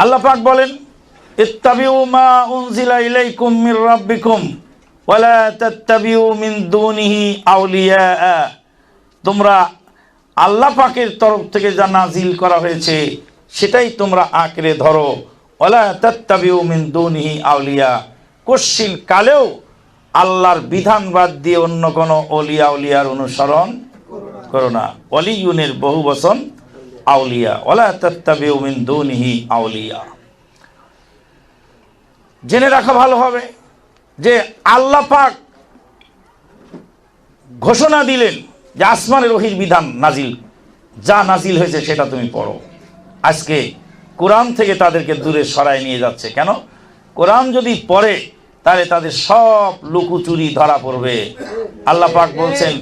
আল্লাহ পাক বলেন, ইত্তাবিউ মা উনজিলা ইলাইকুম মির রাব্বিকুম ওয়ালা তাত্তাবিউ মিন দুনিহি আউলিয়া। তোমরা আল্লাহ পাকের তরফ থেকে যা নাজিল করা হয়েছে, সেটাই তোমরা আঁকড়ে ধরো। ওয়ালা তাত্তাবিউ মিন দুনিহি আউলিয়া। কশ্চিন কালেও আল্লাহর বিধান বাদ দিয়ে অন্য কোনো অলিয়া উলিয়ার অনুসরণ করো না। অলিউনের বহু বচন আউলিয়া ওলা মিন দুনিহি আউলিয়া। জেনে রাখা ভালো হবে যে আল্লাহ পাক ঘোষণা দিলেন যে আসমানের ওহির বিধান নাজিল। যা নাজিল হয়েছে সেটা তুমি পড়ো। আজকে কোরআন থেকে তাদেরকে দূরে সরায় নিয়ে যাচ্ছে। কেন? কোরআন যদি পড়ে, তাহলে তাদের সব লুকুচুরি ধরা পড়বে। আল্লাহ পাক বলছেন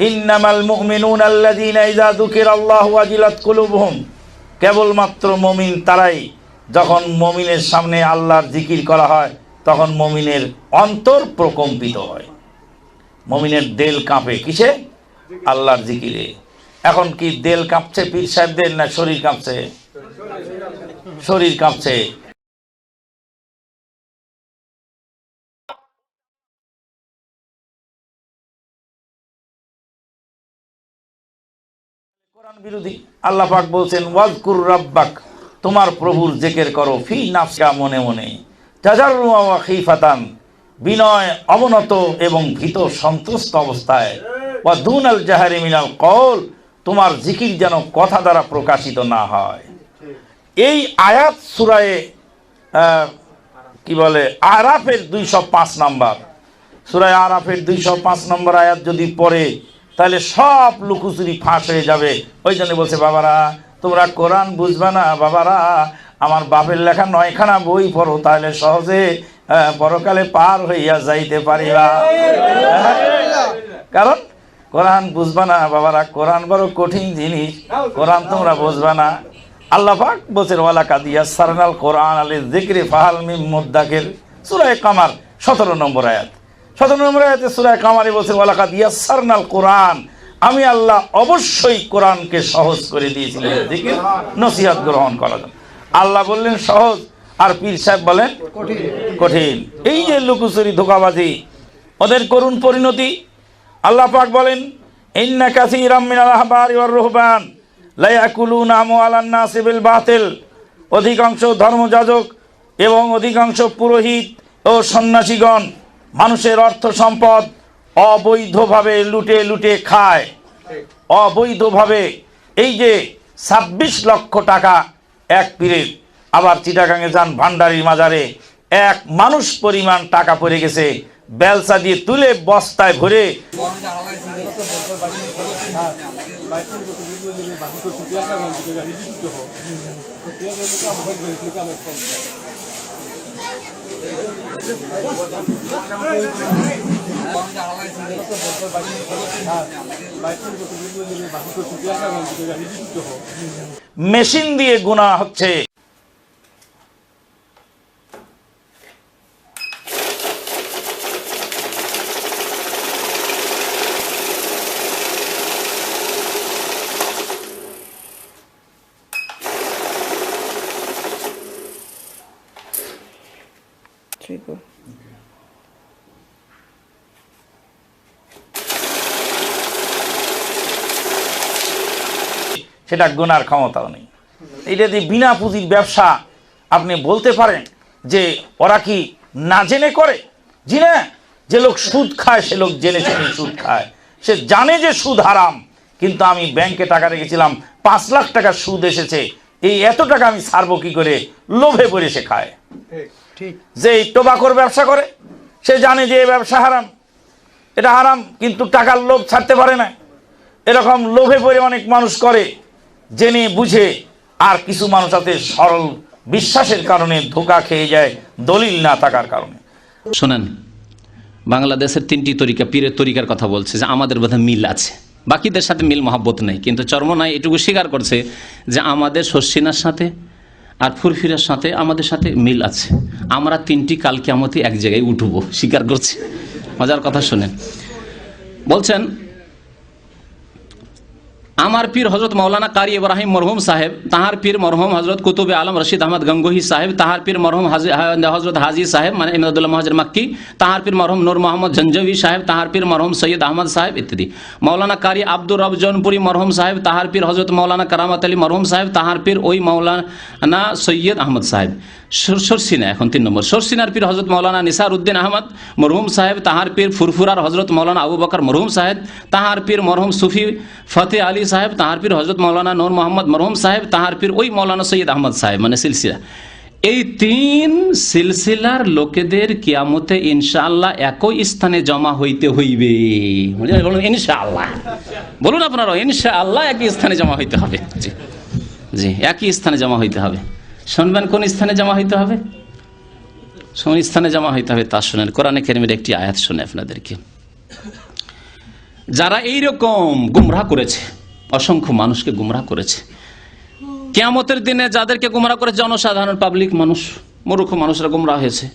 ইন্নামাল মুমিনুন আল্লাযীনা ইযা যুকিরাল্লাহু ওয়াজিলাত কুলুবুহুম। কেবলমাত্র মমিন তারাই যখন মমিনের সামনে আল্লাহর জিকির করা হয়, তখন মমিনের অন্তর প্রকম্পিত হয়। মমিনের দেল কাঁপে কিসে? আল্লাহর জিকিরে। এখন কি দেল কাঁপছে পীর সাহেবদের না শরীর কাঁপছে? শরীর কাঁপছে। বিরোধী। আল্লাহ পাক বলছেন, ওয়াজকুর রাব্বাক, তোমার প্রভুর জেকের করো, ফি নাফসা মনে মনে। খিফাতান, বিনয় অবনত এবং ভীত সন্তুষ্ট অবস্থায়। ওয়া দুনাল জাহারি মিনাল কল তোমার জিকির যেন কথা দ্বারা প্রকাশিত না হয়। এই আয়াত সুরায়ে কি বলে, আরাফের দুইশো পাঁচ নাম্বার। সুরায় আরাফের দুইশো পাঁচ নম্বর আয়াত যদি পড়ে তাহলে সব লুকুচুরি ফাঁস হয়ে যাবে। ওই জন্য বলছে বাবারা তোমরা কোরআন বুঝবে না বাবারা আমার বাপের লেখা নয়খানা বই পড়ো তাহলে সহজে পরকালে পার হইয়া যাইতে পারিবা। কারণ কোরআন বুঝবা না বাবারা কোরআন বড় কঠিন জিনিস কোরআন তোমরা বুঝবা না। আল্লাহ পাক বলছেন ওয়ালা কাদিয়া সারনাল কোরআন আলী জিক্রে ফাহাল মিম মুদ্দাকের সুরায় কামার সতেরো নম্বর আয়াত। সতেরো নম্বর আয়াতে সুরায় কামারে বলছেন ওয়ালা কাদিয়া সারনাল কোরআন। আমি আল্লাহ অবশ্যই কোরআনকে সহজ করে দিয়েছিলেন দিকে নসিহাত গ্রহণ করার জন্য। আল্লাহ বললেন, সহজ। আর পীর সাহেব বলেন কঠিন। এই যে লুকুচুরি, ধোকাবাজি, ওদের করুণ পরিণতি। আল্লাহ পাক বলেন, ইন্না কাসীরাম মিনাল আহবারি ওয়ার রুহবান, লা ইয়াকুলুনা আমওয়ালান নাসি বিল বাতিল। অধিকাংশ ধর্মযাজক এবং অধিকাংশ পুরোহিত ও সন্ন্যাসীগণ মানুষের অর্থ সম্পদ অবৈধভাবে লুটে লুটে খায়। অবৈধভাবে এই যে ছাব্বিশ লক্ষ টাকা এক পীরের, আবার চিটাগাঙে যান ভান্ডারির মাজারে, এক মানুষ পরিমাণ টাকা পড়ে গেছে, বেলসা দিয়ে তুলে বস্তায় ভরে। মেশিন দিয়ে গুণা হচ্ছে। সেটা গোনার ক্ষমতাও নেই। এটা যে বিনা পুঁজির ব্যবসা আপনি বলতে পারেন যে ওরা কি না জেনে করে? জি না। যে লোক সুদ খায় সে লোক জেনে শুনে সুদ খায়। সে জানে যে সুদ হারাম কিন্তু আমি ব্যাংকে টাকা রেখেছিলাম পাঁচ লাখ টাকা সুদ এসেছে এই এত টাকা আমি ছাড়বো কি করে? লোভে পড়ে সে খায়। ঠিক যে এই টোবাকোর ব্যবসা করে সে জানে যে ব্যবসা হারাম এটা হারাম কিন্তু টাকার লোভ ছাড়তে পারে না। এরকম লোভে পড়ে অনেক মানুষ করে জেনে বুঝে আর কিছু মানুষ আছে সরল বিশ্বাসের কারণে ধোকা খেয়ে যায়, দলিল না থাকার কারণে। শোনেন, বাংলাদেশের তিনটি তরিকা, পীরের তরিকার কথা বলছে যে আমাদের বোধহয় মিল আছে। বাকিদের সাথে মিল মহাব্বত নেই, কিন্তু চর্মনায় এটুকু স্বীকার করছে যে আমাদের শস্যিনার সাথে আর ফুরফিরার সাথে আমাদের সাথে মিল আছে। আমরা তিনটি কালকে কেমতি এক জায়গায় উঠব, স্বীকার করছি। মজার কথা শোনেন। বলছেন আমার পীর হজরত মৌলানা কারি ইব্রাহিম মরহুম সাহেব, তাহার পীর মরহুম হজরত কুতুবে আলম রশিদ আহমদ গঙ্গোহী সাহেব, তাহার পীর মরহুম হাজি- হজরত হাজি সাহেব মানে ইমদাদুল্লাহ মহাজর মাক্কি, তাহার পীর মরহুম নূর মোহাম্মদ জঞ্জবি সাহেব, তাহার পীর মরহুম সৈয়দ আহমদ সাহেব ইত্যাদি। মৌলানা কারি আব্দুর রব জৌনপুরি মরহুম সাহেব, তাহার পীর হজরত মৌলানা কারামত আলী মরহুম সাহেব, তাহার পীর ওই মৌলানা সৈয়দ আহমদ সাহেব। সরসিনা, এখন তিন নম্বর। সরসিনার পীর হজরত মৌলানা নিসার উদ্দিন আহমদ, মরহুম সাহেব, তাহার পীর ফুরফুরার হজরত মৌলানা আবু বকর মরহুম সাহেব, তাহার পীর মরহুম সুফি ফতে আলী সাহেব, তাহার পীর হজরত মৌলানা নূর মোহাম্মদ মরহুম সাহেব, তাহার পীর ওই মৌলানা সৈয়দ আহমদ সাহেব মানে সিলসিলা। এই তিন সিলসিলার লোকেদের কিয়ামতে ইনশাআল্লাহ একই স্থানে জমা হইতে হইবে। বলুন, ইনশাআল্লাহ। বলুন আপনারা ইনশাআল্লাহ একই স্থানে জমা হইতে হবে। জি জি, একই স্থানে জমা হইতে হবে। শুনবেন কোন স্থানে জমা হইতে হবে? কোন স্থানে জমা হইতে হবে তা শোনেন। কোরআনে কেরিমের একটি আয়াত শুনে আপনাদেরকে। যারা এই রকম গুমরাহ করেছে, অসংখ্য মানুষকে গুমরাহ করেছে, কেয়ামতের দিনে যাদেরকে গুমরাহ করেছে জনসাধারণ পাবলিক মানুষ, মূর্খ মানুষরা গুমরাহ হয়েছে।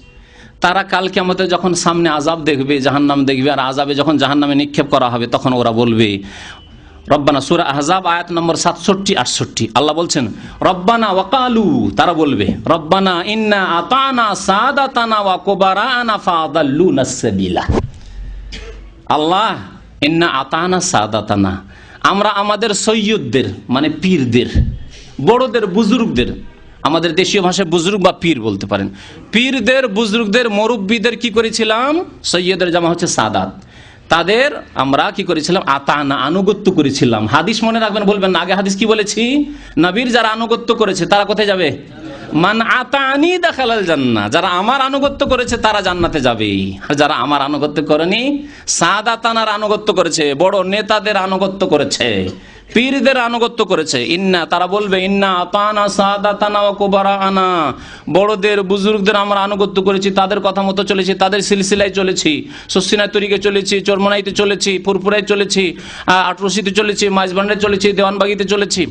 তারা কাল কেয়ামতে যখন সামনে আজাব দেখবে, জাহান্নাম দেখবে, আর আজাবে যখন জাহান্নামে নিক্ষেপ করা হবে, তখন ওরা বলবে রব্বানা সুরা আহজাব, আয়াত নম্বর সাতষট্টি, আটষট্টি। আল্লাহ বলছেন, রব্বানা ওয়াকালু তারা বলবে, রব্বানা ইন্না আতানা সাদাতানা ওয়া কুবারানা ফাদাল্লুনা সাবিলা। আল্লাহ, ইন্না আতানা সাদাতানা। আমরা আমাদের সৈয়দদের মানে পীরদের, বড়দের, বুজুর্গদের, আমাদের দেশীয় ভাষায় বুজুর্গ বা পীর বলতে পারেন। পীরদের, বুজুর্গদের, মুরব্বীদের কি করেছিলাম? সৈয়দের জামা হচ্ছে সাদাত। তাদের আমরা কি করেছিলাম? আতানা, আনুগত্য করেছিলাম। হাদিস মনে রাখবেন, বলবেন আগে হাদিস কি বলেছি? নবীর যারা আনুগত্য করেছে, তারা কোথায় যাবে? মান আতানি দেখালাল জান্না যারা আমার আনুগত্য করেছে, তারা জান্নাতে যাবে আর যারা আমার আনুগত্য করেনি সাদ সাদাতানার আনুগত্য করেছে, বড় নেতাদের আনুগত্য করেছে। পীরদের আনুগত্য করেছে। ইন্না, তারা বলবে, ইন্না আতানা সাদাতানা ও কুবারা আনা বড়দের, বুজুর্গদের আমরা আনুগত্য করেছি, তাদের কথা মতো চলেছি, তাদের সিলসিলায় চলেছি, সস্তিনায় তরিকে চলেছি, চরমনাইতে চলেছি ফুরপুরায় চলেছি আটরসিতে চলেছি মাঝবান্ডে চলেছি, দেওয়ানবাগিতে চলেছি।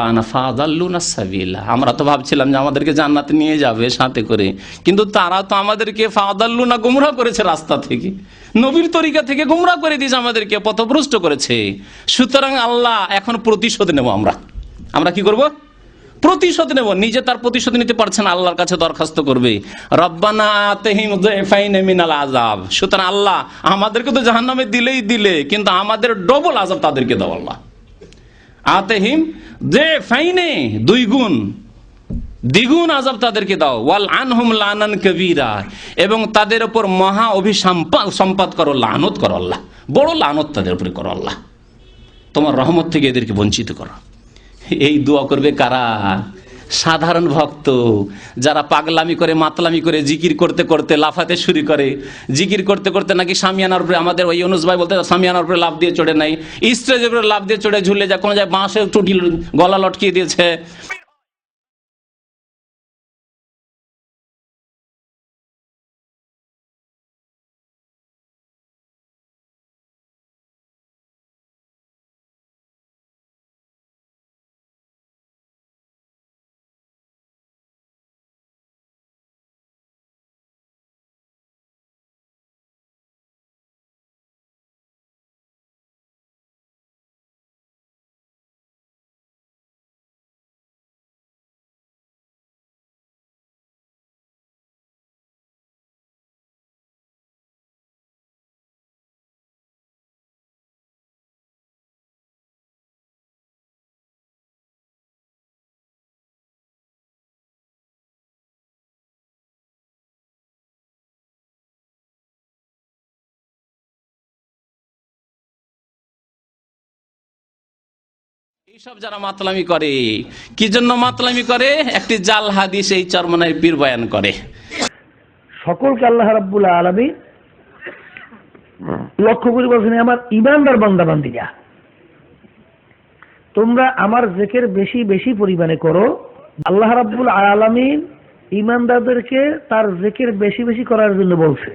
আনা সাবিলা। আমরা তো ভাবছিলাম যে আমাদেরকে জান্নাতে নিয়ে যাবে সাথে করে। কিন্তু তারা তো আমাদেরকে ফাদাল্লুনা গুমরা করেছে রাস্তা থেকে। নবীর তরিকা থেকে গুমরা করে দিয়েছে আমাদেরকে, পথভ্রষ্ট করেছে। সুতরাং আল্লাহ এখন প্রতিশোধ নেব আমরা। আমরা কি করব? প্রতিশোধ নেব। নিজে তার প্রতিশোধ নিতে পারছেন আল্লাহর কাছে দরখাস্ত করবে। আযাব। সুতরাং আল্লাহ আমাদেরকে তো জাহান্নামে দিলেই দিলে, কিন্তু আমাদের ডবল আযাব তাদেরকে দাও আল্লাহ। আতেহিম, যে ফাইনে দুই গুণ, দ্বিগুণ আজাব তাদেরকে দাও। ওয়াল আনহুম লানান কবিরা। এবং তাদের উপর মহা অভিসম্পাদ সম্পাদ করো, লানত করো আল্লাহ। বড় লানত তাদের উপরে করো আল্লাহ। তোমার রহমত থেকে এদেরকে বঞ্চিত করো। এই দোয়া করবে কারা? সাধারণ ভক্ত, যারা পাগলামি করে, মাতলামি করে, জিকির করতে করতে লাফাতে শুরু করে। জিকির করতে করতে নাকি সামিয়ানার উপরে আমাদের ওই অনুজ ভাই বলতে সামিয়ানার উপরে লাভ দিয়ে চড়ে নাই। স্টেজের উপরে লাভ দিয়ে চড়ে ঝুলে যায়, কোনো যায় বাঁশের টুটি গলা লটকিয়ে দিয়েছে। এইসব যারা মাতলামি করে, কি জন্য মাতলামি করে? একটি জাল হাদিস এই চরমনায় পীর বয়ান করে। সকলকে আল্লাহ রাব্বুল আলমী লক্ষ্য করে বলছেন আমার ইমানদার বান্দা বান্দিরা তোমরা আমার জেকের বেশি বেশি পরিমাণে করো। আল্লাহ রাব্বুল আলামিন ইমানদারদেরকে তার জেকের বেশি বেশি করার জন্য বলছে।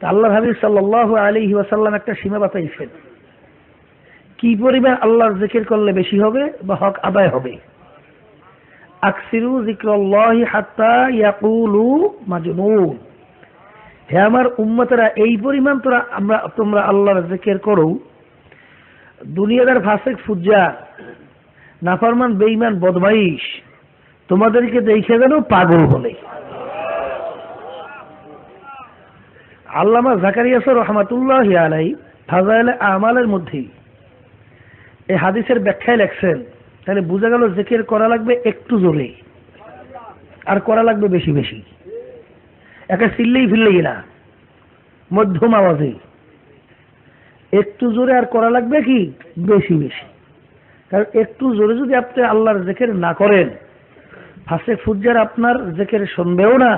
আল্লাহ হাবিব সাল্লাহ আলী ওয়াসাল্লাম একটা সীমা বাতাইছেন। কি পরিমাণ আল্লাহর জেকের করলে বেশি হবে বা হক আদায় হবে? আকসিরু জিক্রল্লাহি হাত্তা ইয়াকুলু মাজনুন। হে আমার উম্মতেরা, এই পরিমাণ তোরা আমরা, তোমরা আল্লাহর জিকির করো। দুনিয়াদার ফাসেক, ফুজ্জা, নাফরমান, বেঈমান, বদমাইশ, তোমাদেরকে দেখে যেন পাগল বলে। আল্লামা জাকারিয়াসর রহমাতুল্লাহ আলাই ফাজাইলে আমালের মধ্যেই এই হাদিসের ব্যাখ্যায় লেখছেন, তাহলে বোঝা গেল জেকের করা লাগবে একটু জোরে, আর করা লাগবে বেশি বেশি। একা চিল্লেই ফিরলেই না, মধ্যম আওয়াজে। একটু জোরে আর করা লাগবে কি? বেশি বেশি। কারণ একটু জোরে যদি আপনি আল্লাহর জেকের না করেন, ফাঁসে ফুজ্জার আপনার জেকের শুনবেও না,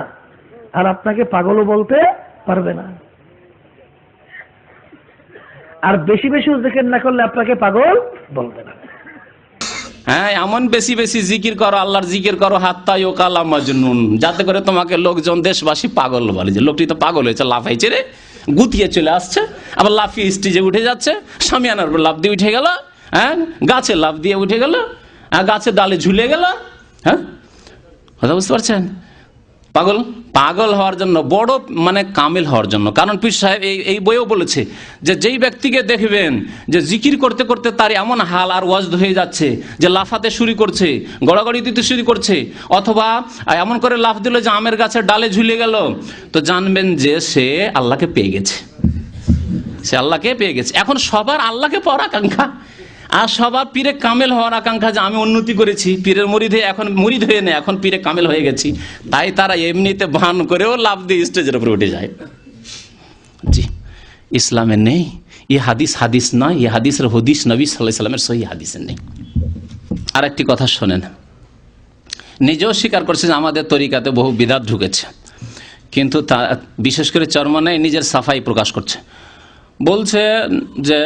আর আপনাকে পাগলও বলতে পারবে না। আর বেশি বেশি জেকের না করলে আপনাকে পাগল বলবে না। হ্যাঁ এমন বেশি বেশি জিকির করো, আল্লাহর জিকির করো হাত্তাই ও কালা যাতে করে তোমাকে লোকজন, দেশবাসী পাগল বলে যে, লোকটি তো পাগল হয়েছে, লাফাইছে রে, গুতিয়ে চলে আসছে, আবার লাফিয়ে স্টেজে উঠে যাচ্ছে সামিয়ানার উপর লাফ দিয়ে উঠে গেল হ্যাঁ গাছে লাফ দিয়ে উঠে গেল হ্যাঁ গাছের ডালে ঝুলে গেল হ্যাঁ কথা বুঝতে পারছেন? পাগল? পাগল হওয়ার জন্য, বড় মানে কামিল হওয়ার জন্য। কারণ পীর সাহেব এই এই বইও বলেছে যে যেই ব্যক্তিকে দেখবেন যে জিকির করতে করতে তার এমন হাল আর ওয়াজদ হয়ে যাচ্ছে, যে লাফাতে শুরু করছে, গড়াগড়ি দিতে শুরু করছে, অথবা এমন করে লাফ দিল যে আমের গাছের ডালে ঝুলে গেল। তো জানবেন যে সে আল্লাহকে পেয়ে গেছে। সে আল্লাহকে পেয়ে গেছে। এখন সবার আল্লাহকে পাওয়ার আকাঙ্ক্ষা। আর সবার পীরে কামেল হওয়ার আকাঙ্ক্ষা যে আমি উন্নতি করেছি, পীরের মরিদ হয়ে এখন মরিদ হয়ে নেই, এখন পীরে কামেল হয়ে গেছি। তাই তারা এমনিতে ভান করেও লাভ দিয়ে স্টেজের উপরে উঠে যায়। জি, ইসলামে নেই ই হাদিস হাদিস নয় ই হাদিসের হদিস নবী সাল্লাহ সাল্লামের সহি হাদিসে নেই। আর একটি কথা শোনেন, নিজেও স্বীকার করছে যে আমাদের তরিকাতে বহু বিদাত ঢুকেছে, কিন্তু তা বিশেষ করে চরমানে নিজের সাফাই প্রকাশ করছে। বলছে যে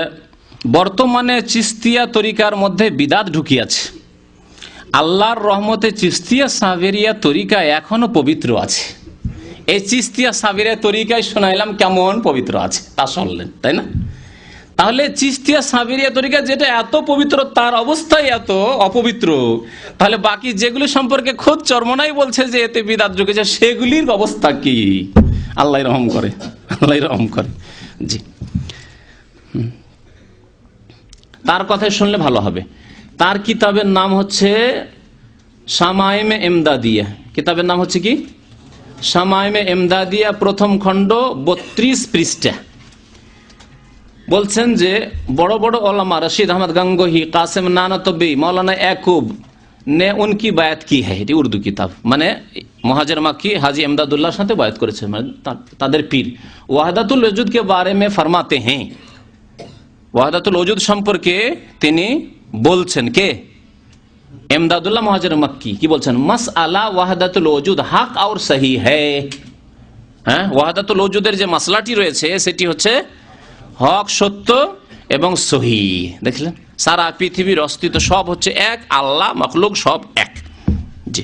বর্তমানে চিস্তিয়া তরিকার মধ্যে বিদাত ঢুকিয়াছে। আল্লাহর রহমতে চিস্তিয়া সাবেরিয়া তরিকা এখনও পবিত্র আছে। এই চিস্তিয়া সাবেরিয়া তরিকায় শোনাইলাম কেমন পবিত্র আছে, তা শুনলেন, তাই না? তাহলে চিস্তিয়া সাবেরিয়া তরিকা যেটা এত পবিত্র, তার অবস্থাই এত অপবিত্র। তাহলে বাকি যেগুলি সম্পর্কে খোদ চর্মনাই বলছে যে এতে বিদাত ঢুকেছে, সেগুলির অবস্থা কি? আল্লাহ রহম করে, আল্লাহ রহম করে। জি। তার কথাই শুনলে ভালো হবে। তার কিতাবের নাম হচ্ছে সামাইমে এমদাদিয়া। কিতাবের নাম হচ্ছে কি? সামাইমে এমদাদিয়া প্রথম খণ্ড বত্রিশ পৃষ্ঠা। বলছেন যে, বড় বড় ওলামা রশিদ আহমদ গঙ্গোহী, কাসেম নানতবি মৌলানা একুব নে উনকি বায়াত কি হ্যাঁ এটি উর্দু কিতাব। মানে মহাজের মাকি হাজি এমদাদুল্লাহ সাথে বায়াত করেছে মানে তাদের পীর। ওয়াহদাতুল রজুদকে বারে মে ফরমাতে হ্যাঁ ওয়াহদাতুল ওজুদ সম্পর্কে তিনি বলছেন কে? এমদাদুল্লাহ মহাজের মক্কি। কি বলছেন? মাস আলা ওয়াহদাতুল ওজুদ হাক আর সহি হ্যাঁ? ওয়াহদাতুল ওজুদের যে মাসলাটি রয়েছে, সেটি হচ্ছে হক, সত্য এবং সহি। দেখলেন? সারা পৃথিবীর অস্তিত্ব সব হচ্ছে এক, আল্লাহ, মখলুক সব এক। জি।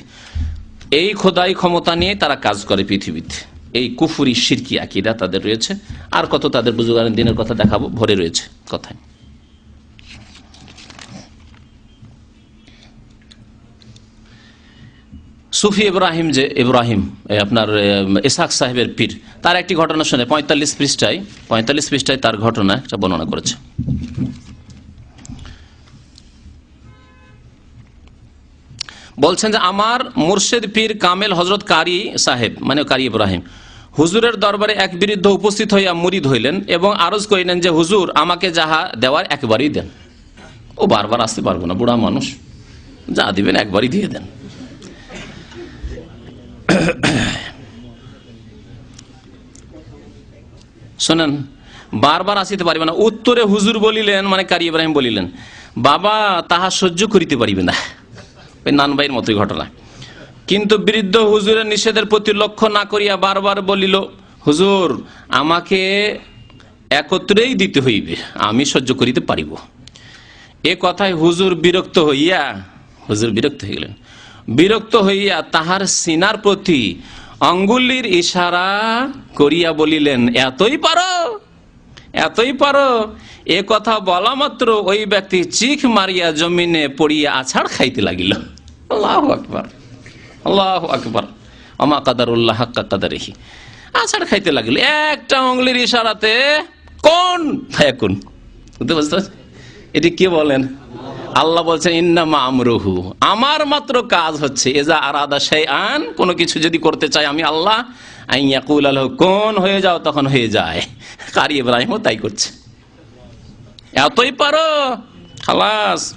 এই খোদাই ক্ষমতা নিয়ে তারা কাজ করে পৃথিবীতে। এই কুফুরি সিরকি আকিদা তাদের রয়েছে। আর কত তাদের বুজুগানের দিনের কথা দেখাবো, ভরে রয়েছে কথায়। সুফি ইব্রাহিম যে, ইব্রাহিম আপনার ইসাক সাহেবের পীর, তার একটি ঘটনা শুনে পঁয়তাল্লিশ পৃষ্ঠায় পঁয়তাল্লিশ পৃষ্ঠায় তার ঘটনা একটা বর্ণনা করেছে। বলছেন যে, আমার মুর্শেদ পীর কামেল হজরত কারি সাহেব মানে কারি ইব্রাহিম হুজুরের দরবারে এক বিরুদ্ধ উপস্থিত হইয়া মুরিদ হইলেন এবং আরজ করিলেন যে, হুজুর, আমাকে যাহা দেওয়ার একবারই দেন। ও বারবার আসতে পারব না, বুড়া মানুষ। যা দিবেন একবারই দিয়ে দেন। শোনেন, বারবার আসিতে পারিবে না। উত্তরে হুজুর বলিলেন মানে কারি ইব্রাহিম বলিলেন, বাবা, তাহা সহ্য করিতে পারিবে না। ওই নানবাইয়ের মতোই ঘটনা। কিন্তু বৃদ্ধ হুজুরের নিষেধের প্রতি লক্ষ্য না করিয়া বারবার বলিল, হুজুর, আমাকে একত্রেই দিতে হইবে, আমি সহ্য করিতে পারিব। এ কথায় হুজুর বিরক্ত হইয়া, হুজুর বিরক্ত হয়ে গেলেন। বিরক্ত হইয়া তাহার সিনার প্রতি অঙ্গুলির ইশারা করিয়া বলিলেন, এতই পারো এতই পারো, এ কথা বলা মাত্র ওই ব্যক্তি চিখ মারিয়া জমিনে পড়িয়া আছাড় খাইতে লাগিল। আল্লাহ আল্লাহ আকবার। আমা কাদারুল্লাহ হাক্কা কাদারিহি। আছাড় খাইতে লাগিল। একটা অঙ্গুলির ইশারাতে কোন? কোন বুঝতে পারছ এটি কে বলেন? আল্লাহ বলছেন ইন্নামা আমরহু। আমার মাত্র কাজ হচ্ছে, এজা আরাদা সেই আন কোনো কিছু যদি করতে চাই আমি আল্লাহ আইয়াকুল আলহ, কোন হয়ে যাও তখন হয়ে যায়। কারি ইব্রাহিমও তাই করছে। এতই পারো? খালাস।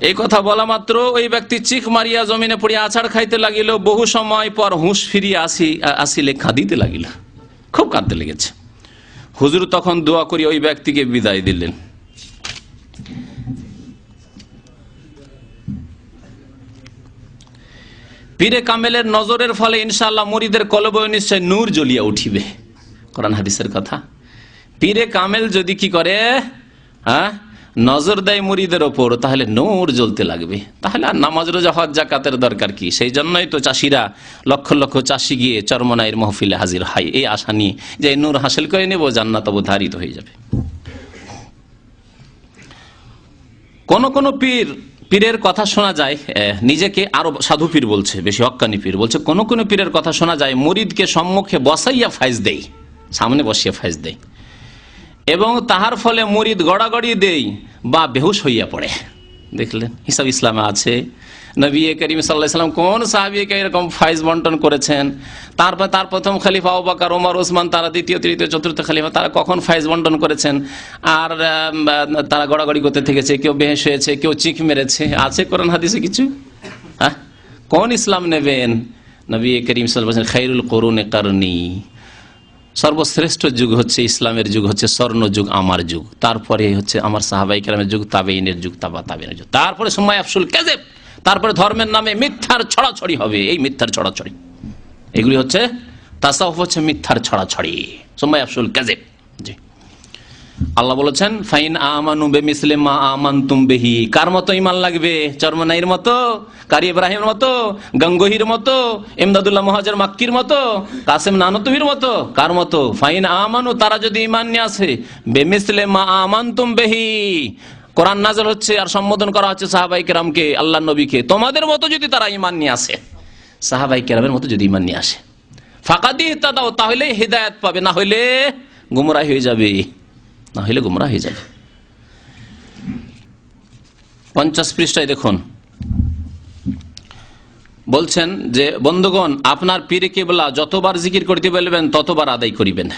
এই কথা বলা মাত্র, ওই ব্যক্তি চিখ মারিয়া জমিনে পড়িয়া আছাড় খাইতে লাগিল, বহু সময় পর হুঁশ ফিরিয়া আসি, আসিলে কাঁদিতে লাগিল। খুব কাঁদতে লেগেছে। হুজুর তখন দোয়া করি ওই ব্যক্তিকে বিদায় দিলেন। পীরে কামেলের নজরের ফলে ইনশাআল্লাহ মরিদের কলবয় নিশ্চয় নূর জ্বলিয়া উঠিবে। কোরআন হাদিসের কথা। পীরে কামেল যদি কি করে হ্যাঁ? নজর দেয় মুরিদের ওপর, তাহলে নূর জ্বলতে লাগবে। তাহলে আর নামাজ, রোজা, হজ, জাকাতের দরকার কি? সেই জন্যই তো চাষিরা লক্ষ লক্ষ চাষি গিয়ে চরমনাইয়ের মহফিলে হাজির হয়। এই আশা নিয়ে যে নূর হাসিল করে নেব, জান্নাত ধারিত হয়ে যাবে। কোন কোন পীর, পীরের কথা শোনা যায় নিজেকে আরও সাধু পীর বলছে, বেশি হক্কানি পীর বলছে, কোন কোন পীরের কথা শোনা যায় মুরিদকে সম্মুখে বসাইয়া ফাইজ দেই, সামনে বসিয়ে ফাইজ দেই। এবং তাহার ফলে মুরিদ গড়াগড়ি দেই বা বেহুশ হইয়া পড়ে। দেখলেন, হিসাব ইসলামে আছে নবী করিম সাল্লাহ সাল্লাম কোন সাহাবিকে এরকম ফাইজ বন্টন করেছেন? তারপর তার প্রথম খালিফা ওবাকার ওমর ওসমান তারা দ্বিতীয়, তৃতীয়, চতুর্থ খালিফা, তারা কখন ফাইজ বন্টন করেছেন? আর তারা গড়াগড়ি করতে থেকেছে, কেউ বেহেস হয়েছে, কেউ চিক মেরেছে। আছে কোরআন হাদিসে কিছু? হ্যাঁ? কোন ইসলাম নেবেন? নবী করিম সাল্লাম খাইরুল করুন কারণী সর্বশ্রেষ্ঠ যুগ হচ্ছে ইসলামের যুগ, হচ্ছে স্বর্ণ যুগ, আমার যুগ। তারপরে হচ্ছে আমার সাহাবাই কেরামের যুগ তাবেইনের যুগ, তাবা তাবেনের যুগ। তারপরে সময় আফসুল কেজেব তারপরে ধর্মের নামে মিথ্যার ছড়াছড়ি হবে, এই মিথ্যার ছড়াছড়ি। এগুলি হচ্ছে তাসাউফ হচ্ছে মিথ্যার ছড়াছড়ি। সময় আফসুল কেজেব জি। আল্লাহ বলেছেন, ফাইন আমানু বে মিসলে মা আমান তুম কার মতো ইমান লাগবে? চরমনাইয়ের মতো? কারি ইব্রাহিমের মতো? গঙ্গোহির মতো? এমদাদুল্লাহ মহাজার মাক্কির মতো? কাসেম নানতুবির মতো? কার মতো? ফাইন আমানু, তারা যদি ইমান নিয়ে আসে বে মিসলে মা আমান তুম কোরআন নাজল হচ্ছে আর সম্বোধন করা হচ্ছে সাহাবাই কেরামকে আল্লাহ নবীকে। তোমাদের মতো যদি তারা ইমান নিয়ে আসে সাহাবাই কেরামের মতো যদি ইমান নিয়ে আসে। ফাঁকা দিয়ে দাও তাহলে হৃদায়ত পাবে, না হইলে গুমরাহ হয়ে যাবে। না গুমরা হয়ে যাবে। পঞ্চাশ পৃষ্ঠায় দেখুন। বলছেন যে, বন্ধুগণ, আপনার পীরে কেবলা যতবার জিকির করতে বলবেন, ততবার আদায় করিবেন।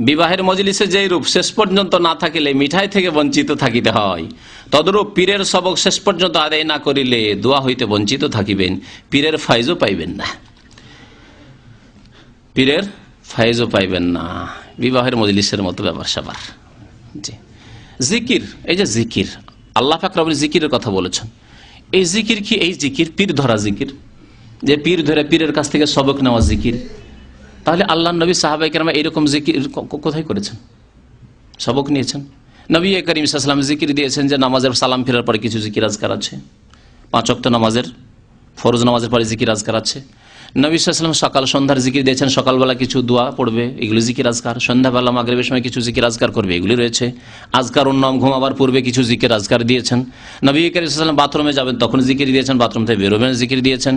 বিবাহের মজলিসে যেই রূপ শেষ পর্যন্ত না থাকিলে মিঠাই থেকে বঞ্চিত থাকিতে হয়। তদরূপ পীরের সবক শেষ পর্যন্ত আদায় না করিলে দোয়া হইতে বঞ্চিত থাকিবেন। পীরের ফাইজও পাইবেন না। পীরের ফাইজও পাইবেন না। বিবাহের মজলিসের মতো ব্যাপার স্যাপার জিকির, এই যে জিকির, আল্লাহ ফাকরাবুল জিকিরের কথা বলেছেন। এই জিকির কি? এই জিকির পীর ধরা জিকির। যে পীর ধরে পীরের কাছ থেকে সবক নেওয়া জিকির। তাহলে আল্লাহ নবী সাহাবাই কেরামা এইরকম জিকির কোথায় করেছেন? সবক নিয়েছেন। নবী করিম সাল্লাম জিকির দিয়েছেন যে নামাজের সালাম ফেরার পরে কিছু জিকির আজকার আছে। পাঁচ অক্ত নামাজের, ফরজ নামাজের পরে জিকির আজকার আছে। নবী সকাল সন্ধ্যার জিকির দিয়েছেন, সকালবেলা কিছু দোয়া পড়বে, এগুলি জিকির আজকার। সন্ধ্যাবেলা মাগরেবের সময় কিছু জিকির আজকার করবে, এগুলি রয়েছে। আজকার উন্নম ঘুমাবার পূর্বে কিছু জিকির আজকার দিয়েছেন। নবী করিম সাল্লাম বাথরুমে যাবেন, তখন জিকির দিয়েছেন, বাথরুম থেকে বেরোবেন জিকির দিয়েছেন।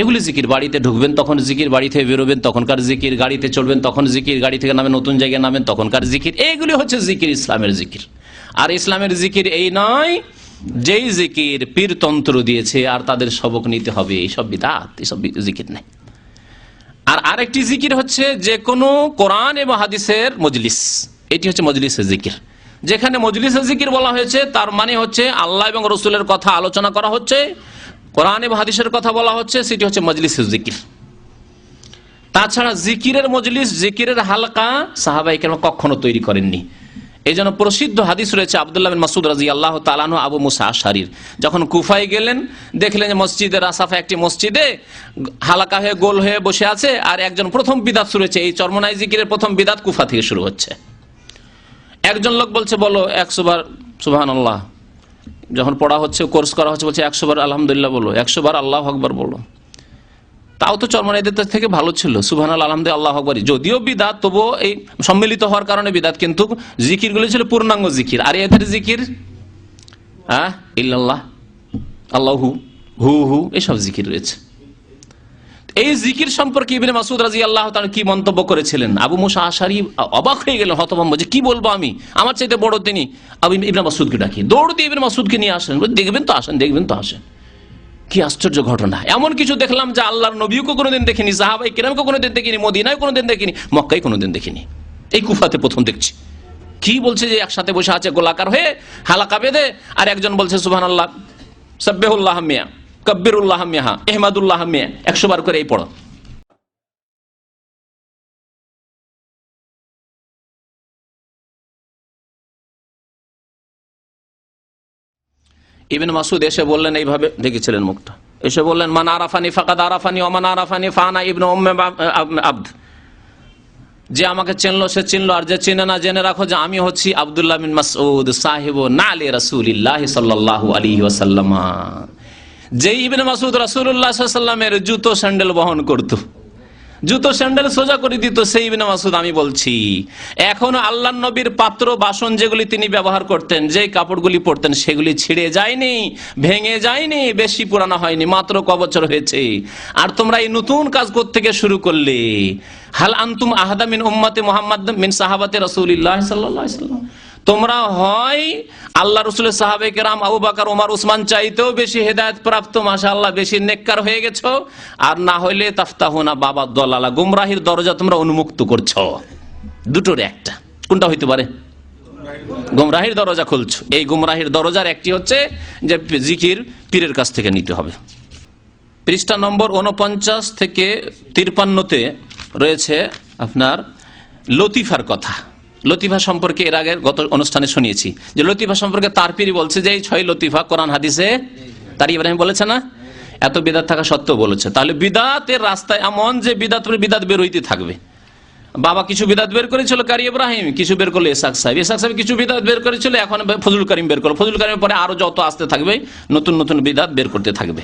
এগুলি জিকির, বাড়িতে ঢুকবেন, তখন জিকির, বাড়ি থেকে বেরোবেন তখনকার জিকির, গাড়িতে চলবেন তখন জিকির, গাড়ি থেকে নামে নতুন জায়গায় নামেন, তখনকার জিকির। এইগুলি হচ্ছে জিকির, ইসলামের জিকির। আর ইসলামের জিকির এই নয় যেই জিকির পীরতন্ত্র দিয়েছে আর তাদের সবক নিতে হবে, এইসব বিদাত, এইসব জিকির নেই। আর আরেকটি জিকির হচ্ছে যে কোনো কোরআন এবং হাদিসের মজলিস, এটি হচ্ছে মজলিসের জিকির। যেখানে মজলিসের জিকির বলা হয়েছে, তার মানে হচ্ছে আল্লাহ এবং রসুলের কথা আলোচনা করা হচ্ছে, কোরআন এবং হাদিসের কথা বলা হচ্ছে, সেটি হচ্ছে মজলিসের জিকির। তাছাড়া জিকিরের মজলিস, জিকিরের হালকা সাহাবাই কেন কখনো তৈরি করেননি। এই জন্য প্রসিদ্ধ হাদিস রয়েছে আবদুল্লাহ মাসুদ রাজি আল্লাহ তালানু আবু মুসা আশারির যখন কুফায় গেলেন, দেখলেন যে মসজিদের রাসাফা একটি মসজিদে হালাকা হয়ে গোল হয়ে বসে আছে আর একজন প্রথম বিদাত শুরু হয়েছে। এই চর্মনাই জিকিরের প্রথম বিদাত কুফা থেকে শুরু হচ্ছে। একজন লোক বলছে, বলো, একশো বার সুবাহান আল্লাহ যখন পড়া হচ্ছে, কোর্স করা হচ্ছে, বলছে, একশো বার আলহামদুলিল্লাহ বলো, একশো বার আল্লাহ আকবর বলো। তাও তো চর্মনাইদের থেকে ভালো ছিল। সুবহান আলহামদে আল্লাহ আকবর। যদিও বিদাত, তবুও এই সম্মিলিত হওয়ার কারণে বিদাত, কিন্তু জিকিরগুলো ছিল পূর্ণাঙ্গ জিকির। আর এদের জিকির হ্যাঁ ইল্লাল্লাহ, আল্লাহ, হু হু হু এসব জিকির রয়েছে। এই জিকির সম্পর্কে ইবিন মাসুদ রাজি আল্লাহ তার কি মন্তব্য করেছিলেন? আবু মুসা আশারি অবাক হয়ে গেলেন, হতভম্ব, যে কি বলব আমি? আমার চাইতে বড় তিনি আবু ইবিন মাসুদকে ডাকি। দৌড় দিয়ে ইবিন মাসুদকে নিয়ে আসেন। দেখবেন তো আসেন, দেখবেন তো আসেন। কি আশ্চর্য ঘটনা। এমন কিছু দেখলাম যে আল্লাহর নবীকে কোনোদিন দেখিনি, সাহাবাই কিরামকে কোনোদিন দেখিনি মদিনায় কোনোদিন দেখিনি মক্কাই কোনোদিন দেখিনি। এই কুফাতে প্রথম দেখছি। কি বলছে যে একসাথে বসে আছে গোলাকার হয়ে হালাকা বেঁধে, আর একজন বলছে সুহান আল্লাহ সাব্বেহুল্লাহ মিয়া, কব্বিরুল্লাহ মিয়া এহমাদুল্লাহ মিয়া, একশো বার করে এই পড়ো। ইবিন মাসুদ এসে বললেন, এইভাবে দেখেছিলেন মুখটা এসে বললেন, মান আরাফানি ফাকাদ আরাফানি ওমান আরাফানি ফানা ইবন আব্দ। যে আমাকে চিনলো, সে চিনলো, আর যে চিনে না, জেনে রাখো যে আমি হচ্ছি আবদুল্লাহ বিন মাসউদ, সাহিব না আলী রাসূলিল্লাহ সাল্লাল্লাহু আলাইহি ওয়াসাল্লাম। যে ইবনে মাসউদ রাসূলুল্লাহ ওয়াসাল্লামের জুতো স্যান্ডেল বহন করতো। জুতো, স্যান্ডেল সোজা করে দিত, সেই ইবনে মাসুদ আমি বলছি। এখনও আল্লাহ নবীর পাত্র বাসন যেগুলি তিনি ব্যবহার করতেন যে কাপড়গুলি পরতেন, সেগুলি ছিঁড়ে যায়নি, ভেঙে যায়নি, বেশি পুরানো হয়নি, মাত্র ক বছর হয়েছে। আর তোমরা এই নতুন কাজ থেকে শুরু করলে? হাল আন্তুম আহাদা মিন উম্মাতে মোহাম্মদ মিন সাহাবাতে রসুলিল্লাহ সাল্লাহ সাল্লাম তোমরা হয় আল্লাহ রসুলের সাহাবে কেরাম আবু বাকার ওমার উসমান চাইতেও বেশি হেদায়ত প্রাপ্ত মাসা আল্লাহ বেশি নেককার হয়ে গেছো। আর না হইলে তাফতাহুনা বাবা দলালা, গুমরাহির দরজা তোমরা উন্মুক্ত করছ। দুটোর একটা। কোনটা হইতে পারে? গুমরাহির দরজা খুলছো। এই গুমরাহির দরজার একটি হচ্ছে যে জিকির পীরের কাছ থেকে নিতে হবে। পৃষ্ঠা নম্বর উনপঞ্চাশ থেকে তিরপান্নতে রয়েছে আপনার লতিফার কথা। লতিফা সম্পর্কে এর আগে গত অনুষ্ঠানে শুনিয়েছি। যে লতিফা সম্পর্কে তার পিরি বলছে যে, এই ছয় লতিফা কোরআন হাদিসে, তার ইব্রাহিম বলেছে না? এত বিদাত থাকা সত্ত্বেও বলেছে। তাহলে বিদাতের রাস্তায় এমন যে বিদাত বিদাত বের হইতে থাকবে। বাবা কিছু বিদাত বের করেছিল কারি ইব্রাহিম, কিছু বের করল এসাক সাহেব। এসাক সাহেব কিছু বিদাত বের করেছিল, এখন ফজল করিম বের করল। ফজল করিমের পরে আরও যত আসতে থাকবে, নতুন নতুন বিদাত বের করতে থাকবে।